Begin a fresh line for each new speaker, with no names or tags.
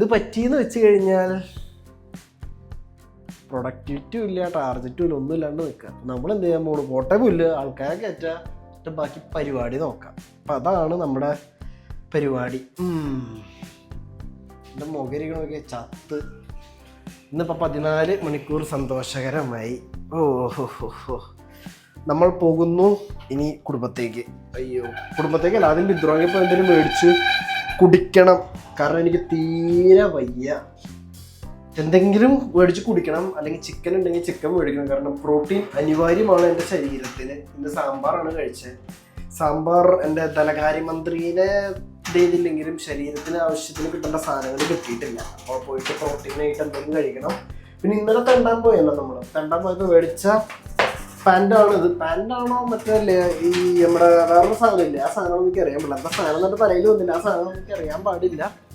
ഇത് പറ്റിയെന്ന് വെച്ച് കഴിഞ്ഞാൽ പ്രൊഡക്ടിവിറ്റിയും ഇല്ല ടാർജറ്റും ഇല്ല ഒന്നും ഇല്ലാണ്ട് നിൽക്കുക. നമ്മൾ എന്ത് ചെയ്യാൻ പോകണം പോട്ടേക്കും ഇല്ല ആൾക്കാരെ കയറ്റുക ബാക്കി പരിപാടി നോക്കാം. അപ്പം അതാണ് നമ്മുടെ പരിപാടി. എന്റെ മുഖരിക്കണമൊക്കെ ചത്ത്. ഇന്നിപ്പോൾ പതിനാല് മണിക്കൂർ സന്തോഷകരമായി. ഓ ഹോ നമ്മൾ പോകുന്നു ഇനി കുടുംബത്തേക്ക്. അയ്യോ കുടുംബത്തേക്കല്ല ആദ്യം വിദ്രോഹി ഇപ്പോൾ എന്തെങ്കിലും മേടിച്ച് കുടിക്കണം. കാരണം എനിക്ക് തീരെ വയ്യ. എന്തെങ്കിലും മേടിച്ച് കുടിക്കണം അല്ലെങ്കിൽ ചിക്കൻ ഉണ്ടെങ്കിൽ ചിക്കൻ മേടിക്കണം. കാരണം പ്രോട്ടീൻ അനിവാര്യമാണ് എന്റെ ശരീരത്തിന്. ഇന്ന് സാമ്പാറാണ് കഴിച്ചത്. സാമ്പാർ എന്റെ ധനകാര്യമന്ത്രീനെ ചെയ്തില്ലെങ്കിലും ശരീരത്തിന് ആവശ്യത്തിന് കിട്ടേണ്ട സാധനങ്ങൾ കിട്ടിയിട്ടില്ല. അപ്പോൾ പോയിട്ട് പ്രോട്ടീനായിട്ട് എന്തെങ്കിലും കഴിക്കണം. പിന്നെ ഇന്നലെ തെണ്ടാൻ പോയല്ലോ നമ്മൾ. തെണ്ടാൻ പോയപ്പോൾ മേടിച്ച പാന്റാണ് ഇത്. പാന്റാണോ മറ്റേ ഈ നമ്മുടെ വേറൊരു സാധനം ഇല്ലേ? ആ സാധനം എനിക്ക് അറിയാൻ പാടില്ല. എന്താ സാധനം എന്നിട്ട് തലയിൽ വന്നില്ല ആ സാധനം എനിക്ക് അറിയാൻ പാടില്ല.